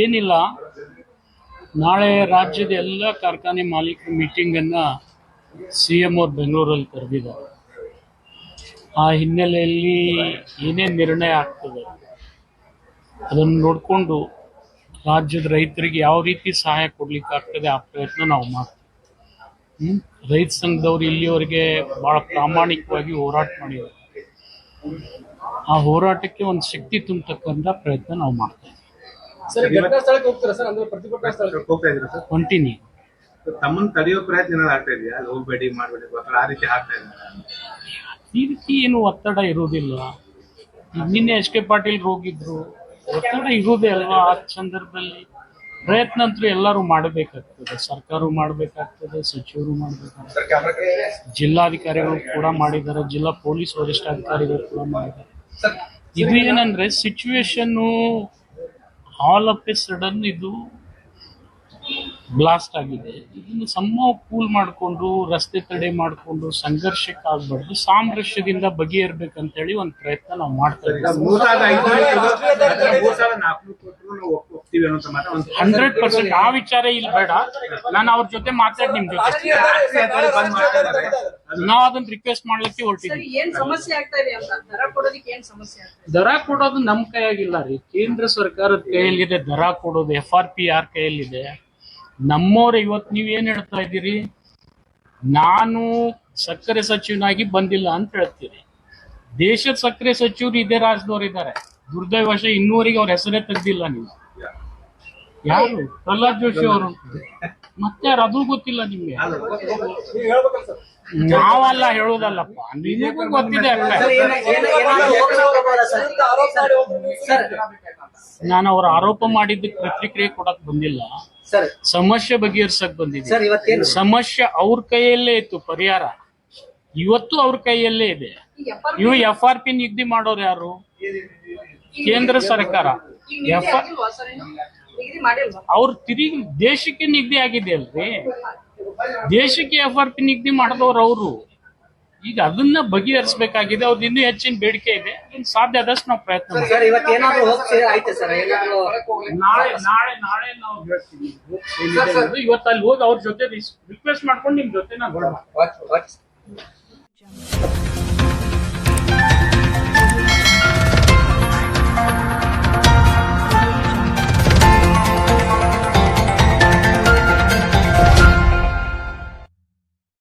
ಏನಿಲ್ಲ. ನಾಳೆ ರಾಜ್ಯದ ಎಲ್ಲ ಕಾರ್ಖಾನೆ ಮಾಲೀಕರ ಮೀಟಿಂಗನ್ನು ಸಿ ಎಂ ಅವ್ರು ಬೆಂಗಳೂರಲ್ಲಿ ಕರೆದಿದ್ದಾರೆ. ಆ ಹಿನ್ನೆಲೆಯಲ್ಲಿ ಏನೇನು ನಿರ್ಣಯ ಆಗ್ತದೆ? ಅದನ್ನು ನೋಡಿಕೊಂಡು ರಾಜ್ಯದ ರೈತರಿಗೆ ಯಾವ ರೀತಿ ಸಹಾಯ ಕೊಡ್ಲಿಕ್ಕೆ ಆಗ್ತದೆ ಆ ಪ್ರಯತ್ನ ನಾವು ಮಾಡ್ತೀವಿ. ರೈತ ಸಂಘದವ್ರು ಇಲ್ಲಿವರೆಗೆ ಬಹಳ ಪ್ರಾಮಾಣಿಕವಾಗಿ ಹೋರಾಟ ಮಾಡಿದ್ದಾರೆ. ಆ ಹೋರಾಟಕ್ಕೆ ಒಂದು ಶಕ್ತಿ ತುಂಬತಕ್ಕಂಥ ಪ್ರಯತ್ನ ನಾವು ಮಾಡ್ತೇವೆ ಸರ್ ಘಟನಾ ಸ್ಥಳಕ್ಕೆ ಹೋಗ್ತೀರಾ ಸರ್? ಅಂದ್ರೆ ಪ್ರತಿಭಟನಾ ಸ್ಥಳಕ್ಕೆ ಹೋಗ್ತಾ ಇದ್ರು ಸರ್? ಹೊಂಟೀನಿ ತಮ್ಮನ್ನ ತಡೆಯೋ ಪ್ರಯತ್ನ ಆಗ್ತಾ ಇದೆಯಾ? ಅಲ್ಲಿ ಹೋಗ್ಬೇಡಿ ಮಾಡಬೇಡಿ ಆ ರೀತಿ ಆಗ್ತಾ ಈ ರೀತಿ ಏನು ಒತ್ತಡ ಇರುವುದಿಲ್ಲ. ಈಗ ನಿನ್ನೆ ಎಸ್ ಕೆ ಪಾಟೀಲ್ ಹೋಗಿದ್ರು ಒತ್ತಡ ಇರುವುದೇ ಅಲ್ವಾ ಆ ಸಂದರ್ಭದಲ್ಲಿ? ಪ್ರಯತ್ನ ಅಂತೂ ಎಲ್ಲರೂ ಮಾಡಬೇಕಾಗ್ತದೆ. ಸರ್ಕಾರವು ಮಾಡಬೇಕಾಗ್ತದೆ, ಸಚಿವರು ಮಾಡಬೇಕಾಗ್ತದೆ. ಜಿಲ್ಲಾಧಿಕಾರಿಗಳು ಕೂಡ ಮಾಡಿದ್ದಾರೆ. ಜಿಲ್ಲಾ ಪೊಲೀಸ್ ವರಿಷ್ಠಾಧಿಕಾರಿಗಳು ಕೂಡ ಮಾಡಿದ್ದಾರೆ. ಇದು ಏನಂದ್ರೆ situation all of a sudden ಇದು ಬ್ಲಾಸ್ಟ್ ಆಗಿದೆ. ಇದನ್ನು ಸಮ ಕೂಲ್ ಮಾಡಿಕೊಂಡು, ರಸ್ತೆ ತಡೆ ಮಾಡಿಕೊಂಡು ಸಂಘರ್ಷಕ್ಕೆ ಆಗ್ಬಾರ್ದು ಸಾಮರಸ್ಯದಿಂದ ಬಗೆಹರ್ಬೇಕಂತೇಳಿ ಒಂದು ಪ್ರಯತ್ನ ನಾವು ಮಾಡ್ತಾ ಇದ್ದೀವಿ. ಮೂರ್ ಸಾವಿರದ ಐದ್ನೂರು ಅಥವಾ ಮೂರ್ ಸಾವಿರದ ನಾಲ್ಕುನೂರು ಕೊಟ್ಟರು ನಾವು ಒಪ್- ಒಪ್ತೀವಿ ಅನ್ನೋ ಮಾತ್ರ ಒಂದು ಹಂಡ್ರೆಡ್ ಪರ್ಸೆಂಟ್. ಆ ವಿಚಾರ ಇಲ್ಲ ಬೇಡ. ನಾನು ಅವ್ರ ಜೊತೆ ಮಾತಾಡಿ ನಿಮ್ ಜೊತೆ. ಬಂದ್ ಮಾಡ್ತಾ ನಾವು ಅದನ್ನ ರಿಕ್ವೆಸ್ಟ್ ಮಾಡ್ಲಿಕ್ಕೆ ಸರ್ ಹೊರಟಿದ್ವಿ ಏನ್ ಸಮಸ್ಯೆ ಆಗ್ತಾ ಇದೆ ಅಂತ? ದರ ಕೊಡೋದಕ್ಕೆ ಏನ್ ಸಮಸ್ಯೆ ದರ ಕೊಡೋದು ನಮ್ ಕೈಯಾಗಿಲ್ಲ ರೀ. ಕೇಂದ್ರ ಸರ್ಕಾರದ ಕೈಯಲ್ಲಿದೆ ದರ ಕೊಡೋದು ಎಫ್ ಆರ್ ಪಿ ಯಾರ ಕೈಯಲ್ಲಿದೆ. ನಮ್ಮವ್ರು ಇವತ್ತು ನೀವ್ ಏನ್ ಹೇಳ್ತಾ ಇದ್ದೀರಿ? ನಾನು ಸಕ್ಕರೆ ಸಚಿವನಾಗಿ ಬಂದಿಲ್ಲ ಅಂತ ಹೇಳ್ತೀರಿ ದೇಶದ ಸಕ್ಕರೆ ಸಚಿವರು ಇದೇ ರಾಜ್ಯದವ್ರು ಇದ್ದಾರೆ ದುರ್ದೈವಶ ಇನ್ನೂವರೆಗೆ ಅವ್ರ ಹೆಸರೇ ತೆಗ್ದಿಲ್ಲ ನೀವು. ಯಾರು? ಪ್ರಹ್ಲಾದ್ ಜೋಶಿ ಅವರು. ಮತ್ತೆ ಯಾರು? ಅದು ಗೊತ್ತಿಲ್ಲ ನಿಮ್ಗೆ. ನಾವಲ್ಲ ಹೇಳುದಲ್ಲಪ್ಪ. ನಿಮಗೂ ಗೊತ್ತಿದೆ ನಾನು ಅವ್ರ ಆರೋಪ ಮಾಡಿದ್ದಕ್ಕೆ ಪ್ರತಿಕ್ರಿಯೆ ಕೊಡಕ್ ಬಂದಿಲ್ಲ. ಸರ್. ಸಮಸ್ಯೆ ಬಗೆಹರಿಸಕ್ ಬಂದಿದೆ ಸರ್ ಸಮಸ್ಯೆ ಅವ್ರ ಕೈಯಲ್ಲೇ ಇತ್ತು ಪರಿಹಾರ. ಇವತ್ತು ಅವ್ರ ಕೈಯಲ್ಲೇ ಇದೆ. ಇವು ಎಫ್ ಆರ್ ಪಿ ನಿಗದಿ ಮಾಡೋರು ಯಾರು? ಕೇಂದ್ರ ಸರ್ಕಾರ. ಎಫ್ ಆರ್ ಎಫ್ ಅವ್ರ ತಿರುಗಿ ದೇಶಕ್ಕೆ ನಿಗದಿ ಆಗಿದೆ ಅಲ್ರಿ. ದೇಶಕ್ಕೆ ಎಫ್ ಆರ್ ಪಿ ನಿಗದಿ ಮಾಡಿದವ್ರು ಅವರು. ಈಗ ಅದನ್ನ ಬಗೆಹರಿಸಬೇಕಾಗಿದೆ. ಅವ್ರದ್ದು ಇನ್ನೂ ಹೆಚ್ಚಿನ ಬೇಡಿಕೆ ಇದೆ. ಸಾಧ್ಯ ಆದಷ್ಟು ನಾವು ಪ್ರಯತ್ನ ಮಾಡ್ತೀವಿ. ಸರ್ ಇವತ್ತೇನಾದ್ರೂ ಹೋಗ್ಸಿ ಆಯ್ತು ಸರ್ ಏನಾದ್ರು ನಾಳೆ ನಾಳೆ ನಾಳೆ ನಾವು ಹೇಳ್ತೀವಿ. ಇವತ್ತು ಅಲ್ಲಿ ಹೋಗಿ ಅವ್ರ ಜೊತೆ ರಿಕ್ವೆಸ್ಟ್ ಮಾಡ್ಕೊಂಡು ನಿಮ್ ಜೊತೆ ನಾನು